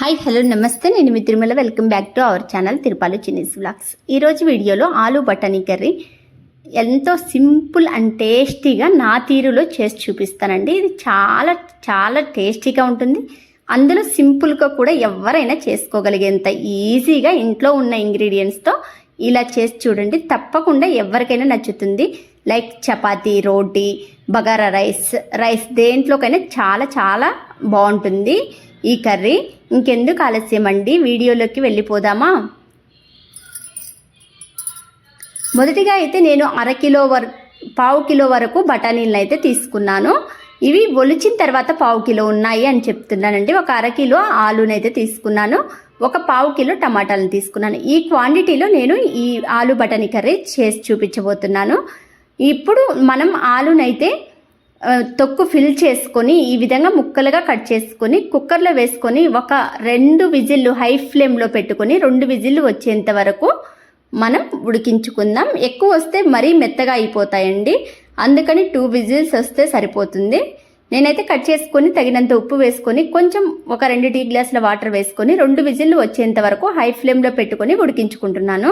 Hi hello నమస్తే. నేను మీ Tirumala. Welcome back to our channel Tirupalu Chinni's vlogs ఈరోజు వీడియోలో ఆలు బటానీ కర్రీ ఎంతో సింపుల్ అండ్ టేస్టీగా నా తీరులో చేసి చూపిస్తానండి. ఇది చాలా చాలా టేస్టీగా ఉంటుంది. అందులో సింపుల్గా కూడా ఎవరైనా చేసుకోగలిగేంత ఈజీగా ఇంట్లో ఉన్న ఇంగ్రీడియంట్స్తో ఇలా చేసి చూడండి. తప్పకుండా ఎవరికైనా నచ్చుతుంది. Like chapati roti bagara rice rice దేంట్లోకైనా చాలా చాలా బాగుంటుంది. ఈ కర్రీ ఇంకెందుకు ఆలస్యం అండి వీడియోలోకి వెళ్ళిపోదామా? మొదటిగా అయితే నేను అర కిలో వర పావు కిలో వరకు బఠానీలను అయితే తీసుకున్నాను. ఇవి ఒలిచిన తర్వాత పావు కిలో ఉన్నాయి అని చెప్తున్నానండి. ఒక అర కిలో ఆలునైతే తీసుకున్నాను. ఒక పావు కిలో టమాటాలను తీసుకున్నాను. ఈ క్వాంటిటీలో నేను ఈ ఆలు బఠానీ కర్రీ చేసి చూపించబోతున్నాను. ఇప్పుడు మనం ఆలునైతే తొక్కు ఫిల్ చేసుకొని ఈ విధంగా ముక్కలుగా కట్ చేసుకొని కుక్కర్లో వేసుకొని ఒక రెండు విజిల్లు హై ఫ్లేమ్లో పెట్టుకొని రెండు విజిల్లు వచ్చేంత వరకు మనం ఉడికించుకుందాం. ఎక్కువ వస్తే మరీ మెత్తగా అయిపోతాయండి. అందుకని టూ విజిల్స్ వస్తే సరిపోతుంది. నేనైతే కట్ చేసుకొని తగినంత ఉప్పు వేసుకొని కొంచెం ఒక రెండు టీ గ్లాసుల వాటర్ వేసుకొని రెండు విజిల్లు వచ్చేంత వరకు హై ఫ్లేమ్లో పెట్టుకొని ఉడికించుకుంటున్నాను.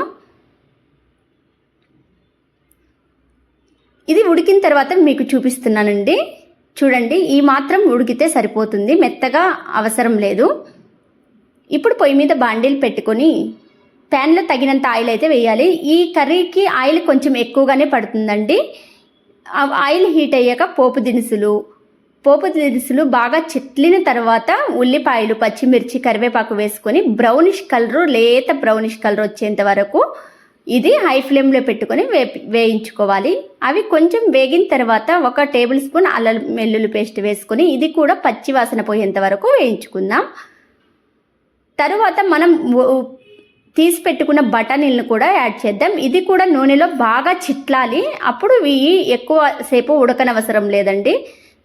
ఇది ఉడికిన తర్వాత మీకు చూపిస్తున్నానండి. చూడండి ఈ మాత్రం ఉడికితే సరిపోతుంది. మెత్తగా అవసరం లేదు. ఇప్పుడు పొయ్యి మీద బాండీలు పెట్టుకొని ప్యాన్లో తగినంత ఆయిల్ అయితే వేయాలి. ఈ కర్రీకి ఆయిల్ కొంచెం ఎక్కువగానే పడుతుందండి. ఆయిల్ హీట్ అయ్యాక పోపు దినుసులు. పోపు దినుసులు బాగా చెట్లిన తర్వాత ఉల్లిపాయలు పచ్చిమిర్చి కరివేపాకు వేసుకొని బ్రౌనిష్ కలరు లేత బ్రౌనిష్ కలర్ వచ్చేంత వరకు ఇది హై ఫ్లేమ్లో పెట్టుకొని వే వేయించుకోవాలి. అవి కొంచెం వేగిన తర్వాత ఒక టేబుల్ స్పూన్ అల్లం వెల్లుల్లి పేస్ట్ వేసుకొని ఇది కూడా పచ్చి వాసన పోయేంత వరకు వేయించుకుందాం. తరువాత మనం తీసి పెట్టుకున్న బఠానీలను కూడా యాడ్ చేద్దాం. ఇది కూడా నూనెలో బాగా చిట్లాలి. అప్పుడు ఇవి ఎక్కువ సేపు ఉడకనవసరం లేదండి.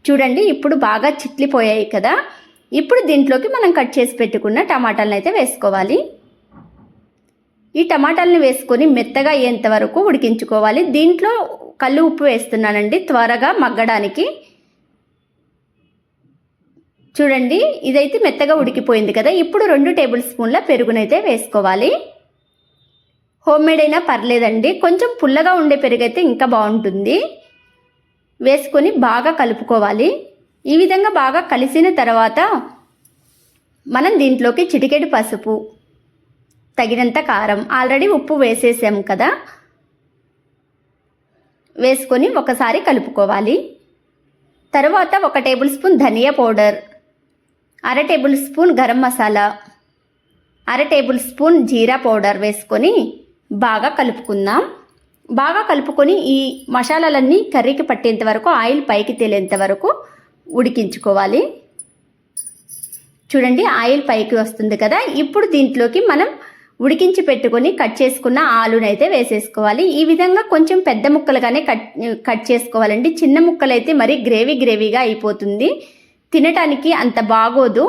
చూడండి ఇప్పుడు బాగా చిట్లిపోయాయి కదా. ఇప్పుడు దీంట్లోకి మనం కట్ చేసి పెట్టుకున్న టమాటాలను అయితే వేసుకోవాలి. ఈ టమాటాలను వేసుకొని మెత్తగా అయ్యేంత వరకు ఉడికించుకోవాలి. దీంట్లో కళ్ళు ఉప్పు వేస్తున్నానండి. త్వరగా మగ్గడానికి. చూడండి ఇదైతే మెత్తగా ఉడికిపోయింది కదా. ఇప్పుడు రెండు టేబుల్ స్పూన్ల పెరుగునైతే వేసుకోవాలి. హోమ్ మేడ్ అయినా పర్లేదండి. కొంచెం పుల్లగా ఉండే పెరుగు అయితే ఇంకా బాగుంటుంది. వేసుకొని బాగా కలుపుకోవాలి. ఈ విధంగా బాగా కలిసిన తర్వాత మనం దీంట్లోకి చిటికెడు పసుపు తగినంత కారం. ఆల్రెడీ ఉప్పు వేసేసాం కదా? వేసుకొని ఒకసారి కలుపుకోవాలి. తర్వాత ఒక టేబుల్ స్పూన్ ధనియా పౌడర్ అర టేబుల్ స్పూన్ గరం మసాలా అర టేబుల్ స్పూన్ జీరా పౌడర్ వేసుకొని బాగా కలుపుకుందాం. బాగా కలుపుకొని ఈ మసాలాలన్నీ కర్రీకి పట్టేంత వరకు ఆయిల్ పైకి తేలేంత వరకు ఉడికించుకోవాలి. చూడండి ఆయిల్ పైకి వస్తుంది కదా? ఇప్పుడు దీంట్లోకి మనం ఉడికించి పెట్టుకొని కట్ చేసుకున్న ఆలునైతే వేసేసుకోవాలి. ఈ విధంగా కొంచెం పెద్ద ముక్కలుగానే కట్ కట్ చేసుకోవాలండి. చిన్న ముక్కలైతే మరి గ్రేవీ గ్రేవీగా అయిపోతుంది. తినటానికి అంత బాగోదు.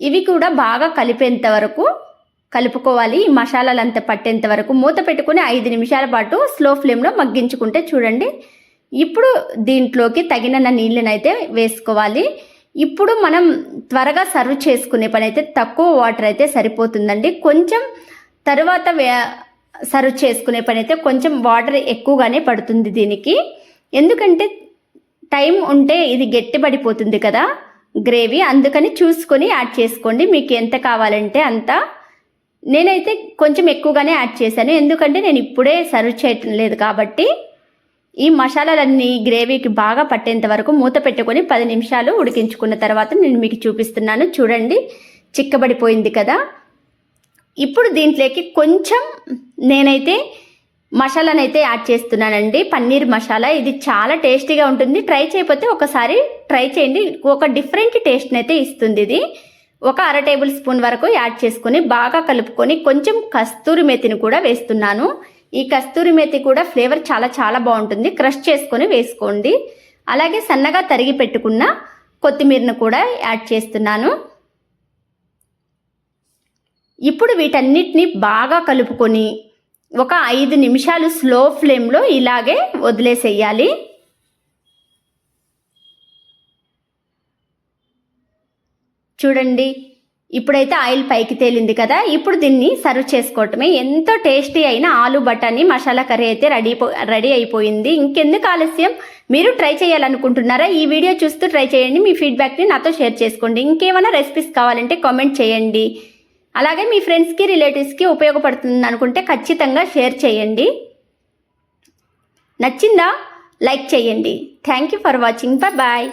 ఇవి కూడా బాగా కలిపేంత వరకు కలుపుకోవాలి. ఈ మసాలాలు అంత పట్టేంత వరకు మూత పెట్టుకుని ఐదు నిమిషాల పాటు స్లో ఫ్లేమ్లో మగ్గించుకుంటే చూడండి. ఇప్పుడు దీంట్లోకి తగినన్న నీళ్ళనైతే వేసుకోవాలి. ఇప్పుడు మనం త్వరగా సర్వ్ చేసుకునే పని అయితే తక్కువ వాటర్ అయితే సరిపోతుందండి. కొంచెం తర్వాత సర్వ్ చేసుకునే పని అయితే కొంచెం వాటర్ ఎక్కువగానే పడుతుంది దీనికి. ఎందుకంటే టైం ఉంటే ఇది గట్టిపడిపోతుంది కదా గ్రేవీ. అందుకని చూసుకొని యాడ్ చేసుకోండి. మీకు ఎంత కావాలంటే అంత. నేనైతే కొంచెం ఎక్కువగానే యాడ్ చేశాను. ఎందుకంటే నేను ఇప్పుడే సర్వ్ చేయటం లేదు కాబట్టి ఈ మసాలాలన్నీ గ్రేవీకి బాగా పట్టేంత వరకు మూత పెట్టుకొని పది నిమిషాలు ఉడికించుకున్న తర్వాత నేను మీకు చూపిస్తున్నాను. చూడండి చిక్కబడిపోయింది కదా. ఇప్పుడు దీంట్లోకి కొంచెం నేనైతే మసాలానైతే యాడ్ చేస్తున్నానండి. పన్నీర్ మసాలా ఇది చాలా టేస్టీగా ఉంటుంది. ట్రై చేయకపోతే ఒకసారి ట్రై చేయండి. ఒక డిఫరెంట్ టేస్ట్ని అయితే ఇస్తుంది ఇది. ఒక అర టేబుల్ స్పూన్ వరకు యాడ్ చేసుకొని బాగా కలుపుకొని కొంచెం కస్తూరి మెతిని కూడా వేస్తున్నాను. ఈ కస్తూరి మెతి కూడా ఫ్లేవర్ చాలా చాలా బాగుంటుంది. క్రష్ చేసుకొని వేసుకోండి. అలాగే సన్నగా తరిగి పెట్టుకున్న కొత్తిమీరను కూడా యాడ్ చేస్తున్నాను. ఇప్పుడు వీటన్నిటిని బాగా కలుపుకొని ఒక ఐదు నిమిషాలు స్లో ఫ్లేమ్లో ఇలాగే వదిలేసేయాలి. చూడండి ఇప్పుడైతే ఆయిల్ పైకి తేలింది కదా ఇప్పుడు దీన్ని సర్వ్ చేసుకోవటమే. ఎంతో టేస్టీ అయిన ఆలు బఠానీ మసాలా కర్రీ అయితే రెడీ రెడీ అయిపోయింది. ఇంకెందుకు ఆలస్యం? మీరు ట్రై చేయాలనుకుంటున్నారా? ఈ వీడియో చూస్తూ ట్రై చేయండి. మీ ఫీడ్బ్యాక్ని నాతో షేర్ చేసుకోండి. ఇంకేమైనా రెసిపీస్ కావాలంటే కామెంట్ చేయండి. అలాగే మీ ఫ్రెండ్స్కి రిలేటివ్స్కి ఉపయోగపడుతుంది అనుకుంటే ఖచ్చితంగా షేర్ చేయండి. నచ్చిందా? లైక్ చేయండి. Thank you for watching. Bye